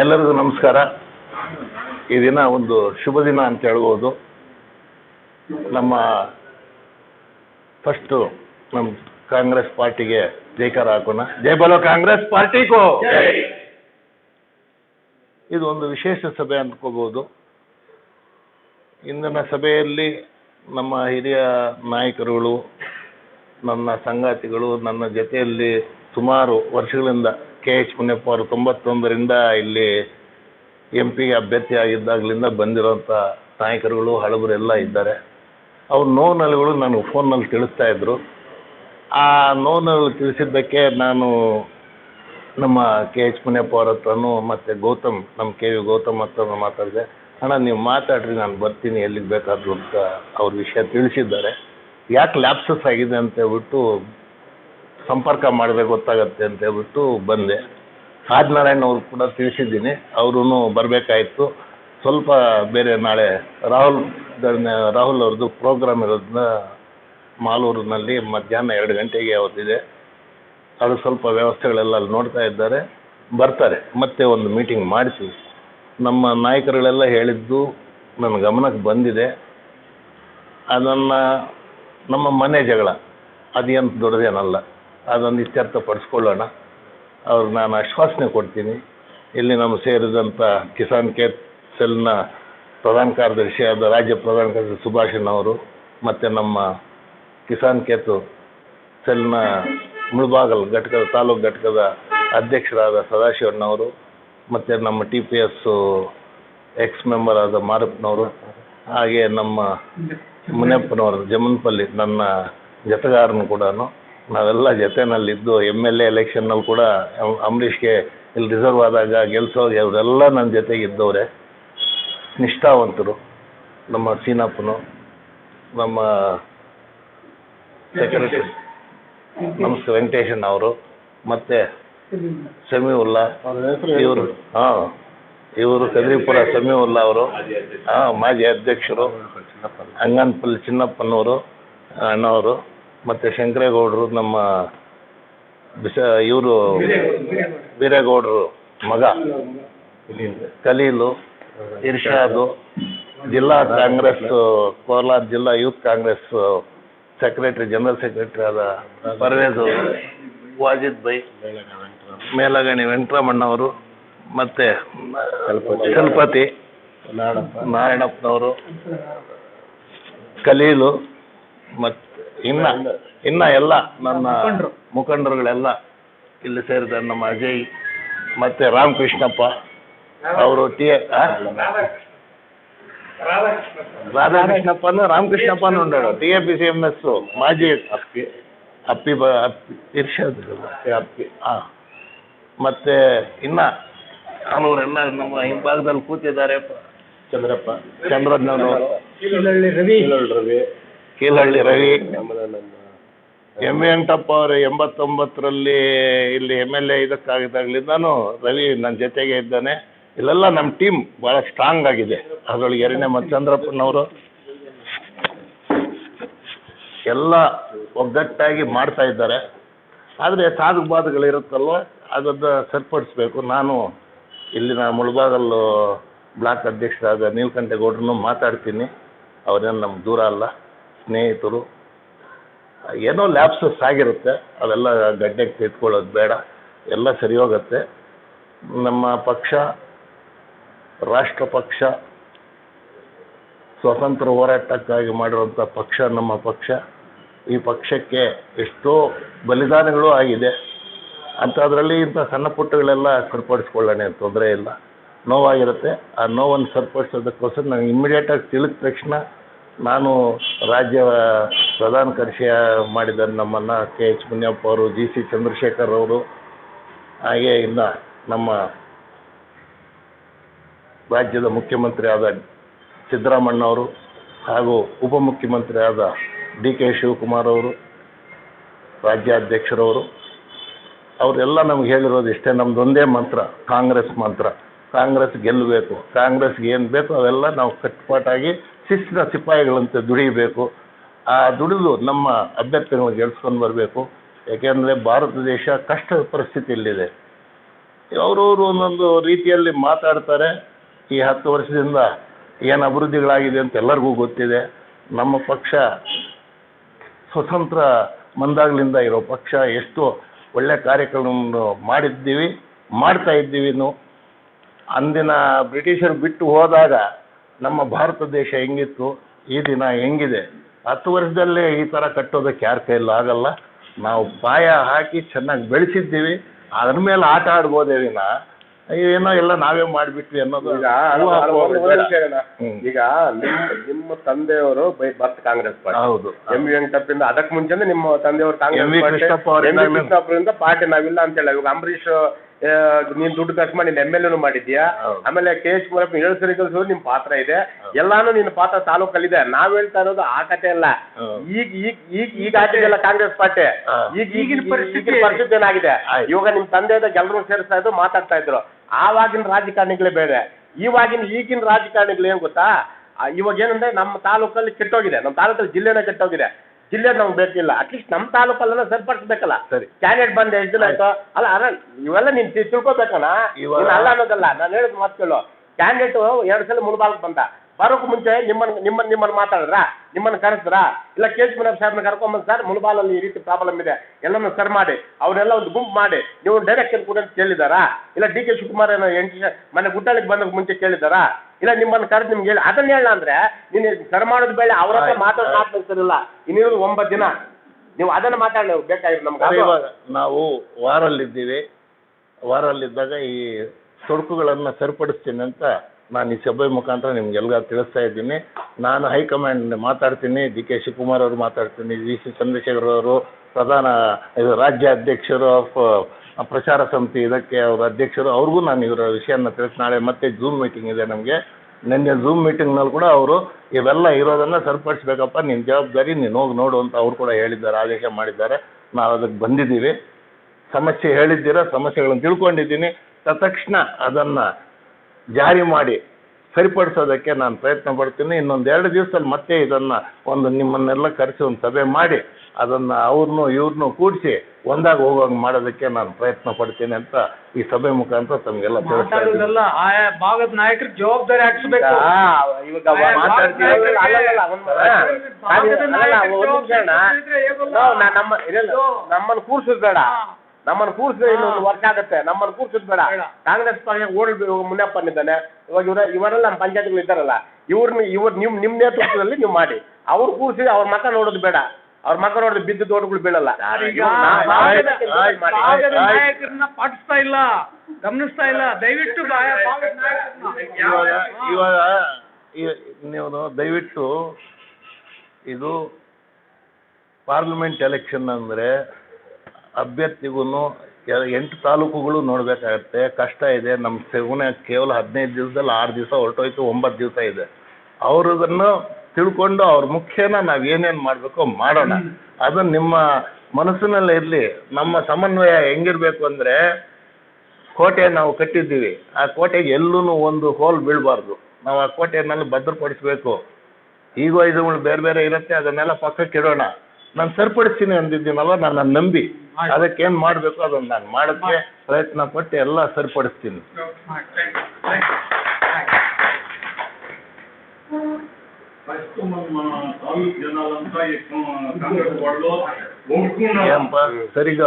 ಎಲ್ಲರಿಗೂ ನಮಸ್ಕಾರ. ಈ ದಿನ ಒಂದು ಶುಭ ದಿನ ಅಂತ ಹೇಳ್ಬೋದು. ನಮ್ಮ ಫಸ್ಟು ನಮ್ಮ ಕಾಂಗ್ರೆಸ್ ಪಾರ್ಟಿಗೆ ಜೈಕಾರ ಹಾಕೋಣ. ಜೈ ಬಲೋ ಕಾಂಗ್ರೆಸ್ ಪಾರ್ಟಿಗೂ. ಇದು ಒಂದು ವಿಶೇಷ ಸಭೆ ಅಂದ್ಕೋಬೋದು. ಇಂದಿನ ಸಭೆಯಲ್ಲಿ ನಮ್ಮ ಹಿರಿಯ ನಾಯಕರುಗಳು, ನನ್ನ ಸಂಗಾತಿಗಳು, ನನ್ನ ಜೊತೆಯಲ್ಲಿ ಸುಮಾರು ವರ್ಷಗಳಿಂದ ಕೆ ಎಚ್ ಮುನಿಯಪ್ಪ ಅವರು ತೊಂಬತ್ತೊಂದರಿಂದ ಇಲ್ಲಿ ಎಂ ಪಿಗೆ ಅಭ್ಯರ್ಥಿ ಆಗಿದ್ದಾಗಲಿಂದ ಬಂದಿರೋಂಥ ನಾಯಕರುಗಳು, ಹಳಬರು ಎಲ್ಲ ಇದ್ದಾರೆ. ಅವ್ರ ನೋವಿನಲ್ಲಿಗಳು ನಾನು ಫೋನ್ನಲ್ಲಿ ತಿಳಿಸ್ತಾ ಇದ್ದರು ಆ ನೋವಿನಲ್ಲಿ ತಿಳಿಸಿದ್ದಕ್ಕೆ ನಾನು ನಮ್ಮ ಕೆ ಎಚ್ ಮುನಿಯಪ್ಪ ಅವ್ರ ಹತ್ರನೂ ಮತ್ತು ಗೌತಮ್, ನಮ್ಮ ಕೆ ವಿ ಗೌತಮ್ ಹತ್ರನೂ ಮಾತಾಡಿದೆ. ಅಣ್ಣ, ನೀವು ಮಾತಾಡ್ರಿ, ನಾನು ಬರ್ತೀನಿ, ಎಲ್ಲಿಗೆ ಬೇಕಾದರೂ ಅಂತ ಅವ್ರ ವಿಷಯ ತಿಳಿಸಿದ್ದಾರೆ. ಯಾಕೆ ಲ್ಯಾಪ್ಸಸ್ ಆಗಿದೆ ಅಂತ ಹೇಳ್ಬಿಟ್ಟು ಸಂಪರ್ಕ ಮಾಡಿದ್ರೆ ಗೊತ್ತಾಗತ್ತೆ ಅಂತ ಹೇಳ್ಬಿಟ್ಟು ಬಂದೆ. ಆದಿನಾರಾಯಣ್ ಅವ್ರು ಕೂಡ ತಿಳಿಸಿದ್ದೀನಿ. ಅವರೂ ಬರಬೇಕಾಯಿತು. ಸ್ವಲ್ಪ ಬೇರೆ ನಾಳೆ ರಾಹುಲ್ ರಾಹುಲ್ ಅವ್ರದ್ದು ಪ್ರೋಗ್ರಾಮ್ ಇರೋದನ್ನ ಮಾಲೂರಿನಲ್ಲಿ ಮಧ್ಯಾಹ್ನ ಎರಡು ಗಂಟೆಗೆ ಅವತ್ತಿದೆ ಅದು ಸ್ವಲ್ಪ ವ್ಯವಸ್ಥೆಗಳೆಲ್ಲ ಅಲ್ಲಿ ನೋಡ್ತಾ ಇದ್ದಾರೆ. ಬರ್ತಾರೆ. ಮತ್ತೆ ಒಂದು ಮೀಟಿಂಗ್ ಮಾಡಿಸಿ ನಮ್ಮ ನಾಯಕರುಗಳೆಲ್ಲ ಹೇಳಿದ್ದು ನನ್ನ ಗಮನಕ್ಕೆ ಬಂದಿದೆ. ಅದನ್ನು ನಮ್ಮ ಮನೆ ಜಗಳ. ಅದೇನು ದೊಡ್ಡದೇನಲ್ಲ. ಅದೊಂದು ಇತ್ಯರ್ಥ ಪಡಿಸ್ಕೊಳ್ಳೋಣ. ಅವ್ರು ನಾನು ಆಶ್ವಾಸನೆ ಕೊಡ್ತೀನಿ. ಇಲ್ಲಿ ನಮ್ಮ ಸೇರಿದಂಥ ಕಿಸಾನ್ ಕೇರ್ ಸೆಲ್ನ ಪ್ರಧಾನ ಕಾರ್ಯದರ್ಶಿಯಾದ ರಾಜ್ಯ ಪ್ರಧಾನ ಕಾರ್ಯದರ್ಶಿ ಸುಭಾಷನ್ ಅವರು ಮತ್ತು ನಮ್ಮ ಕಿಸಾನ್ ಕೇತು ಸೆಲ್ನ ಮುಳುಬಾಗಲ್ ಘಟಕದ, ತಾಲೂಕು ಘಟಕದ ಅಧ್ಯಕ್ಷರಾದ ಸದಾಶಿವಣ್ಣವರು ಮತ್ತು ನಮ್ಮ T P S ex member ಆದ ಮಾರಪ್ಪನವರು, ಹಾಗೆ ನಮ್ಮ ಮುನಿಯಪ್ಪನವರು ಜಮನ್ಪಲ್ಲಿ ನನ್ನ ಜತೆಗಾರನು ಕೂಡ ನಾವೆಲ್ಲ ಜೊತೆನಲ್ಲಿದ್ದು ಎಂ ಎಲ್ ಎ ಎಲೆಕ್ಷನ್ನಲ್ಲಿ ಕೂಡ ಅಂಬರೀಷ್ಗೆ ಇಲ್ಲಿ ರಿಸರ್ವ್ ಆದಾಗ ಗೆಲ್ಸೋಗಿ ಅವರೆಲ್ಲ ನನ್ನ ಜೊತೆಗಿದ್ದವ್ರೆ. ನಿಷ್ಠಾವಂತರು. ನಮ್ಮ ಸೀನಪ್ಪನು, ನಮ್ಮ ಸೆಕ್ರೆಟರಿ ನಮಸ್ತೆ ವೆಂಕಟೇಶನ್ ಅವರು, ಮತ್ತು ಸಮೀವುಲ್ಲಾ, ಇವರು, ಹಾಂ, ಇವರು ಕದ್ರಿಪುರ ಸಮೀವುಲ್ಲಾ ಅವರು, ಹಾಂ, ಮಾಜಿ ಅಧ್ಯಕ್ಷರು, ಅಂಗನ್ಪಲ್ಲಿ ಚಿನ್ನಪ್ಪನವರು, ಅಣ್ಣವರು. ಮತ್ತು ಶಂಕರೇಗೌಡರು ನಮ್ಮ ಬಿಸ ಇವರು ವೀರೇಗೌಡರು ಮಗ, ಕಲೀಲು, ಇರ್ಷಾದು, ಜಿಲ್ಲಾ ಕಾಂಗ್ರೆಸ್, ಕೋಲಾರ ಜಿಲ್ಲಾ youth Congress secretary, general secretary ಆದ ಪರ್ವೇಜ್ ಅವರು, ವಾಜಿದ್ ಬೈ ಮೇಲಗಣಿ ವೆಂಕಟರಮಣ್ಣವರು, ಮತ್ತೆ ಚಲಪತಿ ನಾರಾಯಣಪ್ಪನವರು ಕಲೀಲು ಮತ್ತು ಇನ್ನ ಇನ್ನ ಎಲ್ಲ ನನ್ನ ಮುಖಂಡರುಗಳೆಲ್ಲ ಇಲ್ಲಿ ಸೇರಿದ ನಮ್ಮ ಅಜಯ್ ಮತ್ತೆ ರಾಮಕೃಷ್ಣಪ್ಪ ಅವರು ಟಿ ರಾಧಾಕೃಷ್ಣಪ್ಪನು ರಾಮಕೃಷ್ಣಪ್ಪನು ಉಂಡಾಡು T A P C M S ಮಾಜಿ ಅಪ್ಪಿ ಅಪ್ಪಿ ಬ ಅಪ್ಪಿ ಇರ್ಷದ್ ಅಪ್ಪಿ ಹಾಂ ಮತ್ತೆ ಇನ್ನ ಅವರೆಲ್ಲ ನಮ್ಮ ಹಿಂಭಾಗದಲ್ಲಿ ಕೂತಿದ್ದಾರೆ ಚಂದ್ರಪ್ಪ ಚಂದ್ರಜ್ಞಾನ ರವಿ. ರವಿ. ಕೀಲಹಳ್ಳಿ ರವಿ. ಎಂ ವೆಂಕಟಪ್ಪ ಅವರು ಎಂಬತ್ತೊಂಬತ್ತರಲ್ಲಿ ಇಲ್ಲಿ ಎಂ ಎಲ್ ಎ ಇದಕ್ಕಾಗಿದ್ದಾಗಲಿಂದಾನು ರವಿ ನನ್ನ ಜೊತೆಗೆ ಇದ್ದಾನೆ. ಇಲ್ಲೆಲ್ಲ ನಮ್ಮ ಟೀಮ್ ಭಾಳ ಸ್ಟ್ರಾಂಗ್ ಆಗಿದೆ. ಅದರೊಳಗೆ ಎರಡನೇ ಮತ್ತು ಚಂದ್ರಪ್ಪನವರು ಎಲ್ಲ ಒಗ್ಗಟ್ಟಾಗಿ ಮಾಡ್ತಾ ಇದ್ದಾರೆ. ಆದರೆ ಸಾಧು ಬಾಧಗಳಿರುತ್ತಲ್ವ ಅದನ್ನು ಸರಿಪಡಿಸ್ಬೇಕು. ನಾನು ಇಲ್ಲಿನ ಮುಳಬಾಗಲ್ಲು ಬ್ಲಾಕ್ ಅಧ್ಯಕ್ಷರಾದ ನೀಲಕಂಠೇಗೌಡ್ರನ್ನು ಮಾತಾಡ್ತೀನಿ. ಅವರೇನು ನಮ್ಗೆ ದೂರ ಅಲ್ಲ. ಸ್ನೇಹಿತರು, ಏನೋ ಲ್ಯಾಪ್ಸಸ್ ಆಗಿರುತ್ತೆ, ಅದೆಲ್ಲ ಗಡ್ಡೆಗೆ ತೆಗೆದುಕೊಳ್ಳೋದು ಬೇಡ, ಎಲ್ಲ ಸರಿ ಹೋಗುತ್ತೆ ನಮ್ಮ ಪಕ್ಷ, ರಾಷ್ಟ್ರ ಪಕ್ಷ, ಸ್ವತಂತ್ರ ಹೋರಾಟಕ್ಕಾಗಿ ಮಾಡಿರುವಂಥ ಪಕ್ಷ, ನಮ್ಮ ಪಕ್ಷ, ಈ ಪಕ್ಷಕ್ಕೆ ಎಷ್ಟೋ ಬಲಿದಾನಗಳು ಆಗಿದೆ. ಅಂಥದ್ರಲ್ಲಿ ಇಂಥ ಸಣ್ಣ ಪುಟ್ಟಗಳೆಲ್ಲ ಸರಿಪಡಿಸ್ಕೊಳ್ಳೋಣ ತೊಂದರೆ ಇಲ್ಲ. ನೋವಾಗಿರುತ್ತೆ. ಆ ನೋವನ್ನು ಸರಿಪಡಿಸೋದಕ್ಕೋಸ್ಕರ ನಾನು ಇಮ್ಮಿಡಿಯೇಟಾಗಿ ತಿಳಿದ ತಕ್ಷಣ ನಾನು ರಾಜ್ಯ ಪ್ರಧಾನ ಕರ್ಷಿಯ ಮಾಡಿದ ನಮ್ಮನ್ನು ಕೆ ಎಚ್ ಮುನಿಯಪ್ಪ ಅವರು, ಜಿ ಸಿ ಚಂದ್ರಶೇಖರ್ ಅವರು, ಹಾಗೆ ಇನ್ನು ನಮ್ಮ ರಾಜ್ಯದ ಮುಖ್ಯಮಂತ್ರಿ ಆದ ಸಿದ್ದರಾಮಣ್ಣವರು ಹಾಗೂ ಉಪಮುಖ್ಯಮಂತ್ರಿ ಆದ ಡಿ ಕೆ ಶಿವಕುಮಾರ್ ಅವರು, ರಾಜ್ಯಾಧ್ಯಕ್ಷರವರು. ಅವರೆಲ್ಲ ನಮ್ಗೆ ಹೇಳಿರೋದು ಇಷ್ಟೇ, ನಮ್ದು ಒಂದೇ ಮಂತ್ರ, ಕಾಂಗ್ರೆಸ್ ಮಂತ್ರ. ಕಾಂಗ್ರೆಸ್ ಗೆಲ್ಲಬೇಕು. ಕಾಂಗ್ರೆಸ್ಗೆ ಏನು ಬೇಕು ಅವೆಲ್ಲ ನಾವು ಕಟ್ಟುಪಾಟಾಗಿ ಶಿಸ್ತಿನ ಸಿಪಾಯಿಗಳಂತೆ ದುಡಿಬೇಕು. ಆ ದುಡಿದು ನಮ್ಮ ಅಭ್ಯರ್ಥಿಗಳನ್ನ ಗೆಲ್ಸ್ಕೊಂಡು ಬರಬೇಕು. ಯಾಕೆಂದರೆ ಭಾರತ ದೇಶ ಕಷ್ಟದ ಪರಿಸ್ಥಿತಿಯಲ್ಲಿದೆ. ಅವರವರು ಒಂದೊಂದು ರೀತಿಯಲ್ಲಿ ಮಾತಾಡ್ತಾರೆ. ಈ ಹತ್ತು ವರ್ಷದಿಂದ ಏನು ಅಭಿವೃದ್ಧಿಗಳಾಗಿದೆ ಅಂತ ಎಲ್ಲರಿಗೂ ಗೊತ್ತಿದೆ. ನಮ್ಮ ಪಕ್ಷ ಸ್ವತಂತ್ರ ಮಂದಾಗ್ಲಿಂದ ಇರೋ ಪಕ್ಷ ಎಷ್ಟು ಒಳ್ಳೆ ಕಾರ್ಯಕ್ರಮವನ್ನು ಮಾಡಿದ್ದೀವಿ, ಮಾಡ್ತಾ ಇದ್ದೀವಿ ಅಂದಿನ ಬ್ರಿಟಿಷರು ಬಿಟ್ಟು ಹೋದಾಗ ನಮ್ಮ ಭಾರತ ದೇಶ ಹೆಂಗಿತ್ತು ಈ ದಿನ ಹೆಂಗಿದೆ ಹತ್ತು ವರ್ಷದಲ್ಲೇ ಈ ಥರ ಕಟ್ಟೋದಕ್ಕೆ ಯಾರ ಕೈಯಲ್ಲಿ ಆಗಲ್ಲ ನಾವು ಪಾಯ ಹಾಕಿ ಚೆನ್ನಾಗಿ ಬೆಳೆಸಿದ್ದೀವಿ ಅದ್ರ ಮೇಲೆ ಆಟ ಆಡ್ಬೋದೇ ವಿನ ಏನೋ ಎಲ್ಲ ನಾವೇ ಮಾಡಿಬಿಟ್ವಿ ಅನ್ನೋದು ಈಗ. ಈಗ ನಿಮ್ಮ ನಿಮ್ಮ ತಂದೆಯವರು ಬೈ ಬರ್ತ್ ಕಾಂಗ್ರೆಸ್ ಪಾರ್ಟಿ. ಹೌದು. ಎಂ ವಿ ವೆಂಕಟಪ್ಪಿಂದ ಅದಕ್ಕೆ ಮುಂಚೆ ನಿಮ್ಮ ತಂದೆಯವರು ಕಾಂಗ್ರೆಸ್ ಪಾರ್ಟಿ ಕೃಷ್ಣಪ್ಪ ಅವರಿಂದ ಎಂ ಪಾರ್ಟಿ ನಾವಿಲ್ಲ ಅಂತ ಹೇಳಿ ಇವಾಗ ಅಂಬರೀಶ್ ನೀನ್ ದುಡ್ಡು ಖರ್ಚು ಮಾಡಿ ಎಂ ಎಲ್ ಎನು ಮಾಡಿದ್ಯಾ. ಆಮೇಲೆ ಕೆ ಎಚ್ ಮೂಲಕ ಏಳು ಸರಿ ಕಲ್ಸೋರು ನಿಮ್ ಪಾತ್ರ ಇದೆ. ಎಲ್ಲಾನು ನಿನ್ನ ಪಾತ್ರ ತಾಲೂಕಲ್ಲಿದೆ. ನಾವ್ ಹೇಳ್ತಾ ಇರೋದು ಆ ಕತೆ ಅಲ್ಲ. ಈಗ ಈಗ ಈಗ ಈಗ ಆಗಿದೆಯಲ್ಲ ಕಾಂಗ್ರೆಸ್ ಪಾರ್ಟಿ. ಈಗ ಈಗಿನ ಪರಿಸ್ಥಿತಿ. ಪರಿಸ್ಥಿತಿ ಏನಾಗಿದೆ? ಇವಾಗ ನಿಮ್ ತಂದೆ ಎಲ್ಲರೂ ಸೇರಿಸ್ತಾ ಇದ್ರು ಮಾತಾಡ್ತಾ ಇದ್ರು. ಆವಾಗಿನ ರಾಜಕಾರಣಿಗಳೇ ಬೇರೆ. ಇವಾಗಿನ ಈಗಿನ ರಾಜಕಾರಣಿಗಳು ಏನ್ ಗೊತ್ತಾ? ಇವಾಗ ಏನಂದ್ರೆ ನಮ್ಮ ತಾಲೂಕಲ್ಲಿ ಕೆಟ್ಟೋಗಿದೆ. ನಮ್ಮ ತಾಲೂಕಲ್ಲಿ ಜಿಲ್ಲೆನೇ ಕೆಟ್ಟೋಗಿದೆ. ಜಿಲ್ಲೆ ನಮ್ಗೆ ಬೇಕಿಲ್ಲ. ಅಟ್ಲೀಸ್ಟ್ ನಮ್ಮ ತಾಲೂಕಲ್ಲೆಲ್ಲ ಸರಿಪಡಿಸ್ಬೇಕಲ್ಲ. ಸರಿ. ಕ್ಯಾಂಡಿಡೇಟ್ ಬಂದು ಎಷ್ಟು ದಿನ ಆಯ್ತು? ಅಲ್ಲ ಅಲ್ಲ ಇವೆಲ್ಲ ನೀನು ತಿಳ್ಕೊಬೇಕಣ್ಣ. ಇವಾಗ- ಅಲ್ಲ ಅನ್ನೋದಲ್ಲ. ನಾನು ಹೇಳಿದ್ ಮಾತು ಕೇಳು. ಕ್ಯಾಂಡಿಡೇಟ್ ಎರಡು ಸಲ ಮುನ್ಬಾಲ್ಕ್ ಬಂದ. ಬರೋಕ್ ಮುಂಚೆ ನಿಮ್ಮನ್ನ ನಿಮ್ಮನ್ ನಿಮ್ಮನ್ನ ಮಾತಾಡಿದ್ರ? ನಿಮ್ಮನ್ನ ಕರೆಸ್ರ ಇಲ್ಲ ಕೆ ಎಚ್ ಮುನಪ್ಪ ಸಾಹೇಬ್ನ ಕರ್ಕೊಂಬಂದ್ ಸರ್ ಮುನ್ಬಾಲಲ್ಲಿ ಈ ರೀತಿ ಪ್ರಾಬ್ಲಮ್ ಇದೆ. ಎಲ್ಲನೂ ಸರ್ ಮಾಡಿ. ಅವರೆಲ್ಲ ಒಂದು ಗುಂಪು ಮಾಡಿ. ನೀವು ಡೈರೆಕ್ಟ್ ಕೂಡ ಕೇಳಿದಾರಾ ಇಲ್ಲ ಡಿ ಕೆ ಶಿವಕುಮಾರ್ ಏನೋ ಎಂಟು ಮನೆ ಗುಡ್ಡಳಿಗೆ ಬಂದ ಮುಂಚೆ ಕೇಳಿದಾರಾ ಇಲ್ಲ ನಿಮ್ಮನ್ನ ಕರೆದು ನಿಮ್ಗೆ ಹೇಳಿ ಅದನ್ನ ಹೇಳ ಅಂದ್ರೆ ನೀನ್ ಸರ್ ಮಾಡೋದು ಬೇಡ. ಅವ್ರ ಹತ್ರ ಮಾತಾಡೋ ಮಾತಾಡ್ತಿರಲ್ಲ ಇನ್ನಿರೋದು ಒಂಬತ್ತು ದಿನ. ನೀವು ಅದನ್ನ ಮಾತಾಡಲಿ ಬೇಕಾಗಿರೋ ನಮ್ಗೆ. ಇವಾಗ ನಾವು ವಾರಲ್ಲಿದ್ದೀವಿ. ವಾರಲ್ಲಿದ್ದಾಗ ಈ ತೊಡಕುಗಳನ್ನು ಸರಿಪಡಿಸ್ತೀನಿ ಅಂತ ನಾನು ಈ ಸಭೆ ಮುಖಾಂತರ ನಿಮ್ಗೆಲ್ಲ ತಿಳಿಸ್ತಾ ಇದ್ದೀನಿ. ನಾನು ಹೈಕಮಾಂಡ್ ಮಾತಾಡ್ತೀನಿ. ಡಿ ಕೆ ಶಿವಕುಮಾರ್ ಅವರು ಮಾತಾಡ್ತೀನಿ. ವಿ ಸಿ ಚಂದ್ರಶೇಖರ್ ಅವರು, ಪ್ರಧಾನ ಇದು ರಾಜ್ಯ ಅಧ್ಯಕ್ಷರು ಆಫ್ ಪ್ರಚಾರ ಸಮಿತಿ ಇದಕ್ಕೆ ಅವರ ಅಧ್ಯಕ್ಷರು, ಅವ್ರಿಗೂ ನಾನು ಇವರ ವಿಷಯನ ತಿಳಿಸಿ ನಾಳೆ ಮತ್ತೆ ಝೂಮ್ ಮೀಟಿಂಗ್ ಇದೆ ನಮಗೆ. ನಿನ್ನೆ ಝೂಮ್ ಮೀಟಿಂಗ್ನಲ್ಲಿ ಕೂಡ ಅವರು ಇವೆಲ್ಲ ಇರೋದನ್ನು ಸರಿಪಡಿಸ್ಬೇಕಪ್ಪ. ನಿನ್ನ ಜವಾಬ್ದಾರಿ, ನೀನು ಹೋಗಿ ನೋಡು ಅಂತ ಅವ್ರು ಕೂಡ ಹೇಳಿದ್ದಾರೆ, ಆದೇಶ ಮಾಡಿದ್ದಾರೆ. ನಾವು ಅದಕ್ಕೆ ಬಂದಿದ್ದೀವಿ. ಸಮಸ್ಯೆ ಹೇಳಿದ್ದೀರಾ, ಸಮಸ್ಯೆಗಳನ್ನು ತಿಳ್ಕೊಂಡಿದ್ದೀನಿ. ತತ್ಕ್ಷಣ ಅದನ್ನು ಜಾರಿ ಮಾಡಿ ಸರಿಪಡಿಸೋದಕ್ಕೆ ನಾನು ಪ್ರಯತ್ನ ಪಡ್ತೀನಿ. ಇನ್ನೊಂದು ಎರಡು ದಿವಸದಲ್ಲಿ ಮತ್ತೆ ಇದನ್ನು ಒಂದು ನಿಮ್ಮನ್ನೆಲ್ಲ ಕರೆಸಿ ಒಂದು ಸಭೆ ಮಾಡಿ ಅದನ್ನು ಅವ್ರನ್ನೂ ಇವ್ರನ್ನೂ ಕೂಡಿಸಿ ಒಂದಾಗಿ ಹೋಗೋಂಗೆ ಮಾಡೋದಕ್ಕೆ ನಾನು ಪ್ರಯತ್ನ ಪಡ್ತೀನಿ ಅಂತ ಈ ಸಭೆ ಮುಖಾಂತರ ತಮಗೆಲ್ಲ ತಿಳಿಸ್ತಾ ಇದ್ದೀನಿ. ಮಾತಾಡೋದಲ್ಲ ಆಯಾ ಭಾಗದ ನಾಯಕರಿಗೆ ಜವಾಬ್ದಾರಿ ಹಾಕ್ಸ್ಬೇಕು. ಈಗ ಇವಾಗ ಮಾತಾಡ್ತೀವಿ. ಅಲ್ಲಲ್ಲ, ಅಲ್ಲಲ್ಲ, ಒಂದು- ಭಾಗದ ಅಲ್ಲಲ್ಲ, ನಾಯಕರು ಒಂದು ನಿಮಿಷ ಅಣ್ಣ. ನಾವು ನಾ- ನಮ್ಮ ಇರಲ್ಲ, ನಮ್ಮನ್ನ ಕೂರ್ಸೋದು ಬೇಡ. ನಮ್ಮನ್ನ ಕೂರ್ಸಿದ್ರೆ ಇನ್ನೊಂದು ವರ್ಷ ಆಗುತ್ತೆ. ನಮ್ಮನ್ನು ಕೂರ್ಸೋದು ಬೇಡ. ಕಾಂಗ್ರೆಸ್ ಪಕ್ಷ ಓಡಿ ಮುನ್ನಪ್ಪನಿದ್ದಾನೆ ಇವಾಗ ಇವರ ಇವರೆಲ್ಲ ನಮ್ಮ ಪಂಚಾಯತ್ಗಳು ಇದ್ದಾರಲ್ಲ ಇವ್ರನ್ನ ಇವ್ರು ನಿಮ್ ನಿಮ್ ನೇತೃತ್ವದಲ್ಲಿ ನೀವು ಮಾಡಿ. ಅವ್ರು ಕೂರ್ಸಿ ಅವ್ರ ಮಕ್ಕ ನೋಡೋದು ಬೇಡ. ಅವ್ರ ಮಕ್ಕ ನೋಡಿದ್ರೆ ಬಿದ್ದು ತೋಟಗಳು ಬೀಳಲ್ಲ. ನಾಯಕರನ್ನ ಪಾಟಿಸ್ತಾ ಇಲ್ಲ. ಗಮನಿಸ್ತಾ ಇಲ್ಲ. ದಯವಿಟ್ಟು ಇವಾಗ ನೀವು ದಯವಿಟ್ಟು ಇದು ಪಾರ್ಲಿಮೆಂಟ್ ಎಲೆಕ್ಷನ್ ಅಂದರೆ ಅಭ್ಯರ್ಥಿಗೂ ಎಂಟು ತಾಲೂಕುಗಳು ನೋಡಬೇಕಾಗತ್ತೆ. ಕಷ್ಟ ಇದೆ. ನಮ್ಮ ಸೆಗುಣ ಕೇವಲ ಹದಿನೈದು ದಿವಸದಲ್ಲಿ ಆರು ದಿವಸ ಹೊರಟೋಯ್ತು, ಒಂಬತ್ತು ದಿವಸ ಇದೆ. ಅವ್ರದನ್ನು ತಿಳ್ಕೊಂಡು ಅವ್ರ ಮುಖ್ಯನ ನಾವು ಏನೇನು ಮಾಡಬೇಕೋ ಮಾಡೋಣ. ಅದು ನಿಮ್ಮ ಮನಸ್ಸಿನಲ್ಲಿ ಇರಲಿ. ನಮ್ಮ ಸಮನ್ವಯ ಹೆಂಗಿರಬೇಕು ಅಂದರೆ ಕೋಟೆ ನಾವು ಕಟ್ಟಿದ್ದೀವಿ. ಆ ಕೋಟೆಗೆ ಎಲ್ಲೂ ಒಂದು ಹೋಲ್ ಬೀಳಬಾರ್ದು. ನಾವು ಆ ಕೋಟೆಯಲ್ಲಿ ಭದ್ರಪಡಿಸ್ಬೇಕು. ಈಗೋ ಇದುಗಳು ಬೇರೆ ಬೇರೆ ಇರುತ್ತೆ. ಅದನ್ನೆಲ್ಲ ಪಕ್ಕಕ್ಕೆ ಇಡೋಣ ನಾನು ಸರಿಪಡಿಸ್ತೀನಿ ಅಂದಿದ್ದೀನಲ್ಲ ನನ್ನ ನಂಬಿ. ಅದಕ್ಕೆ ಏನ್ ಮಾಡ್ಬೇಕು ಅದನ್ನ ನಾನು ಮಾಡಕ್ಕೆ ಪ್ರಯತ್ನ ಪಟ್ಟು ಎಲ್ಲ ಸರಿಪಡಿಸ್ತೀನಿ. ಸರಿಗ?